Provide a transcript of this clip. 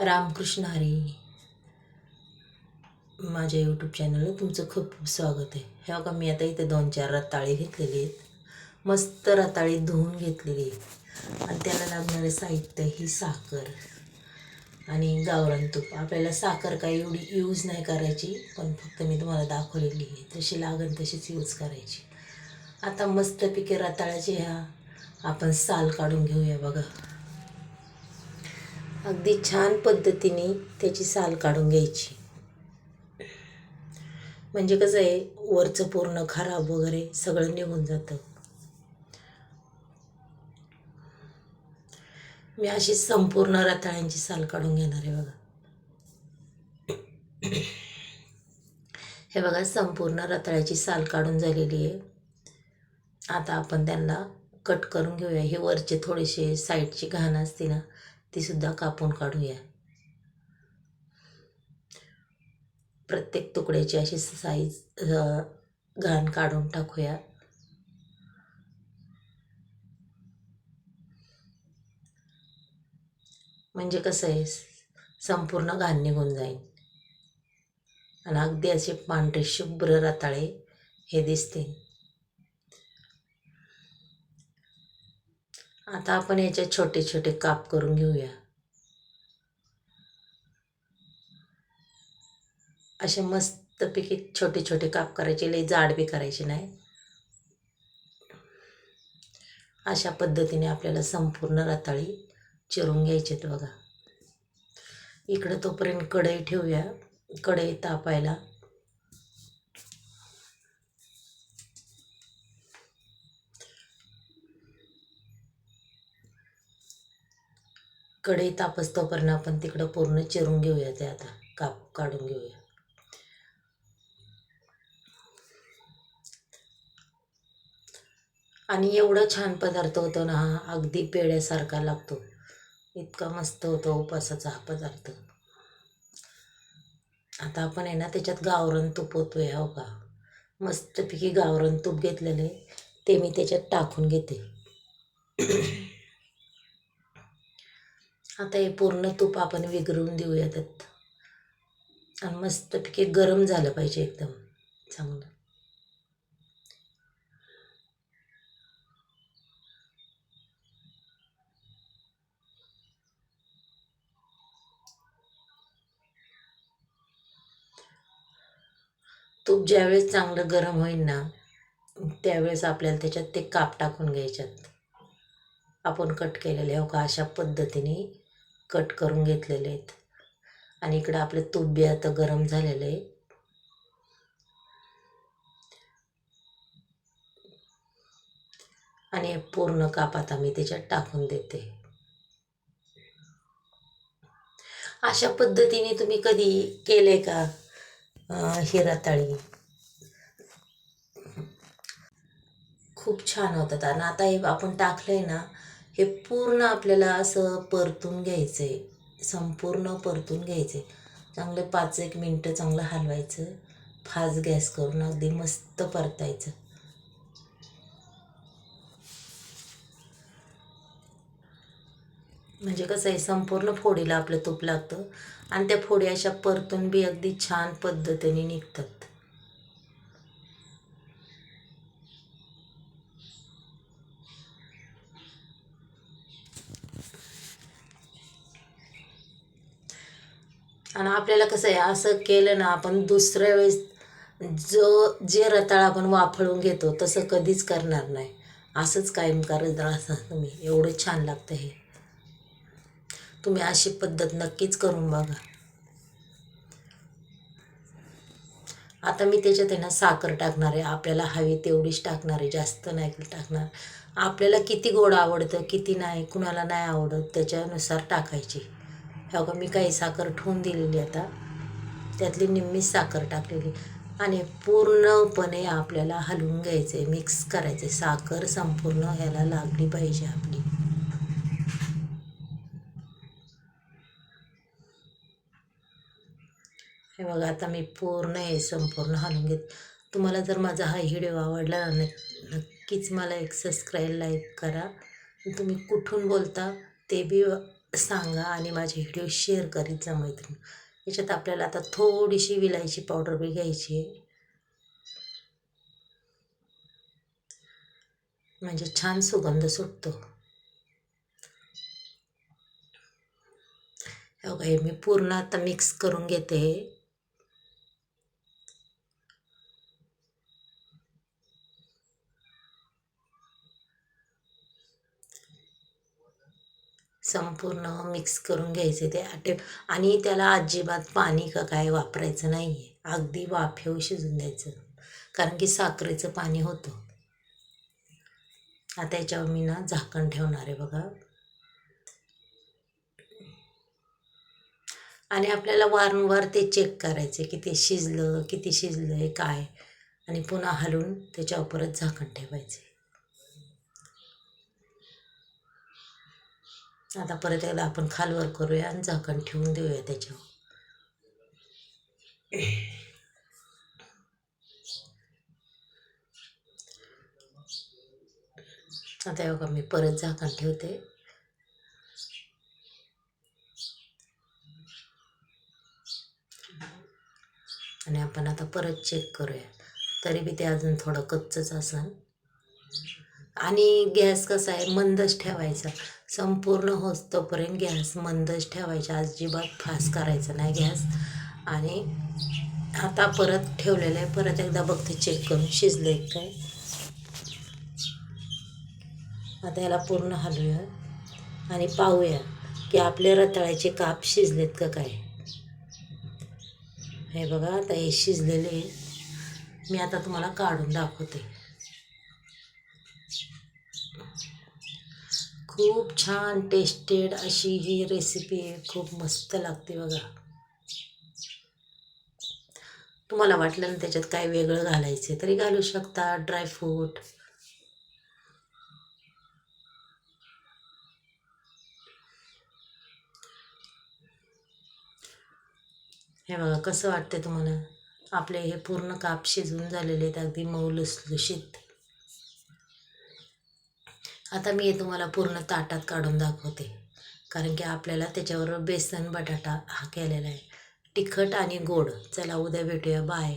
रामकृष्ण हरी. माझ्या यूट्यूब चॅनलला तुमचं खूप खूप स्वागत आहे. हे बघा मी आता इथे दोन चार रताळी घेतलेली आहेत. मस्त रताळी धुवून घेतलेली आहे आणि त्याला लागणारे साहित्य ही साखर आणि गावरान तूप. आपल्याला साखर काही एवढी यूज नाही करायची पण फक्त मी तुम्हाला दाखवलेली आहे. तशी लागण तशीच यूज करायची. आता मस्तपैकी रताळ्याची ह्या आपण साल काढून घेऊया बघा. अगदी छान पद्धतीने त्याची साल काढून घ्यायची. म्हणजे कसं आहे वरचं पूर्ण खराब वगैरे सगळं निघून जातं. मी अशी संपूर्ण रताळ्यांची साल काढून घेणार आहे बघा. हे बघा संपूर्ण रताळ्याची साल काढून झालेली आहे. आता आपण त्यांना कट करून घेऊया. हे वरचे थोडेसे साईडची घाण असते ना तीसुद्धा कापून काढूया. प्रत्येक तुकड्याची अशी साईज घाण काढून टाकूया. म्हणजे कसं आहे संपूर्ण घाण निघून जाईल. आणि अगदी असे पांढरे शुभ्र रताळे हे दिसतील. आता आपण याचे छोटे छोटे काप करून घेऊया. असे मस्तपैकी छोटे छोटे काप करायचे लई जाड बी करायचे नाही. अशा पद्धतीने आपल्याला संपूर्ण रताळी चिरून घ्यायचेत बघा. इकडं तोपर्यंत कढई ठेवूया. कढई तापायला. कढई तापस्तोपर्यंत आपण तिकडं पूर्ण चिरून घेऊया ते आता. काप काढून घेऊया. आणि एवढा छान पदार्थ होतो ना हा अगदी पेड्यासारखा लागतो. इतका मस्त होतो उपासाचा हा पदार्थ. आता आपण आहे ना त्याच्यात गावरण तूप होतोय हो का? मस्तपैकी गावरण तूप घेतलेलं आहे. ते मी त्याच्यात टाकून घेते. आता हे पूर्ण तूप आपण विघरून देऊया त्यात आणि मस्तपैकी गरम झालं पाहिजे एकदम चांगलं. तूप ज्यावेळेस चांगलं गरम होईल ना त्यावेळेस आपल्याला त्याच्यात ते काप टाकून घ्यायच्यात. आपण कट केलेले हो का? अशा पद्धतीने कट करून घेतलेले आहेत. आणि इकडं आपलं तूप बी आता गरम झालेलं आहे आणि पूर्ण काप आता मी त्याच्यात टाकून देते. अशा पद्धतीने तुम्ही कधी केले का अं, खूप छान होतात. आणि आता हे आपण टाकलंय ना हे पूर्ण आपल्याला असं परतून घ्यायचं आहे संपूर्ण परतून घ्यायचं आहे चांगले पाच एक मिनटं चांगलं हलवायचं. फास्ट गॅस करून अगदी मस्त परतायचं. म्हणजे कसं आहे संपूर्ण फोडीला आपलं तूप लागतं. आणि त्या फोडी अशा परतून बी अगदी छान पद्धतीने निघतात. आणि आपल्याला कसं आहे असं केलं ना आपण दुसऱ्या वेळेस जो जे रताळ आपण वाफळून घेतो तसं कधीच करणार नाही. असंच कायम करत राहा तुम्ही. एवढं छान लागतं हे. तुम्ही अशी पद्धत नक्कीच करून बघा. आता मी त्याच्यात आहे ना साखर टाकणार आहे. आपल्याला हवी तेवढीच टाकणार आहे. जास्त नाही टाकणार. आपल्याला किती गोड आवडतं किती नाही कुणाला नाही आवडत त्याच्यानुसार टाकायची. ह्या का मी काही साखर ठेवून दिलेली आता. त्यातली निम्मी साखर टाकलेली. आणि पूर्णपणे आपल्याला हलवून घ्यायचं आहे मिक्स करायचं आहे साखर संपूर्ण ह्याला लागली पाहिजे आपली. हे बघा आता मी पूर्ण हे संपूर्ण हलवून घेत. तुम्हाला जर माझा हा व्हिडिओ आवडला नक्कीच मला एक सबस्क्राईब लाईक करा. तुम्ही कुठून बोलता ते बी सांगा आणि माझे व्हिडिओ शेअर करीत जा मैत्रीण. याच्यात आपल्याला आता थोडीशी विलायची पावडर बी घ्यायची आहे. म्हणजे छान सुगंध सुटतो. हे हे मी पूर्ण आता मिक्स करून घेते. संपूर्ण मिक्स करून घ्यायचे ते आटे. आणि त्याला अजिबात पाणी का काय वापरायचं नाही आहे अगदी वाफेव शिजून द्यायचं. कारण की साखरेचं पाणी होतं. आता याच्यावर मी ना झाकण ठेवणार आहे बघा. आणि आपल्याला वारंवार ते चेक करायचे की ते शिजलं किती शिजलं आहे काय. आणि पुन्हा हलवून त्याच्यावर परत झाकण ठेवायचे. आता परत एकदा आपण खालवर करूया आणि झाकण ठेवून देऊया त्याच्यावर. आता बघा मी परत झाकण ठेवते. आणि आपण आता परत चेक करूया. तरी बी ते अजून थोडं कच्चंच असन आणि गॅस कसा आहे? मंदच ठेवायचा. संपूर्ण होतोपर्यंत गॅस मंदच ठेवायचा. अजिबात फास्ट करायचा नाही गॅस. आणि आता परत ठेवलेलं आहे. परत एकदा बघते चेक करून शिजले काय? आता याला पूर्ण हलवूया आणि पाहूया की आपले रताळ्याचे काप शिजलेत का काय. हे बघा आता हे शिजलेले. आहे. मी आता तुम्हाला काढून दाखवते. खूप छान टेस्टेड अशी ही रेसिपी आहे. खूप मस्त लागते बघा. तुम्हाला वाटलं ना त्याच्यात काय वेगळं घालायचं तरी घालू शकता. ड्रायफ्रूट हे बघा कसं वाटतं तुम्हाला? आपले हे पूर्ण काप शिजून झालेले आहेत अगदी मऊ लुसलुशीत. आता मी हे तुम्हाला पूर्ण ताटात काढून दाखवते. कारण की आपल्याला त्याच्यावर बेसन बटाटा हा केलेला आहे. तिखट आणि गोड. चला उद्या भेटूया. बाय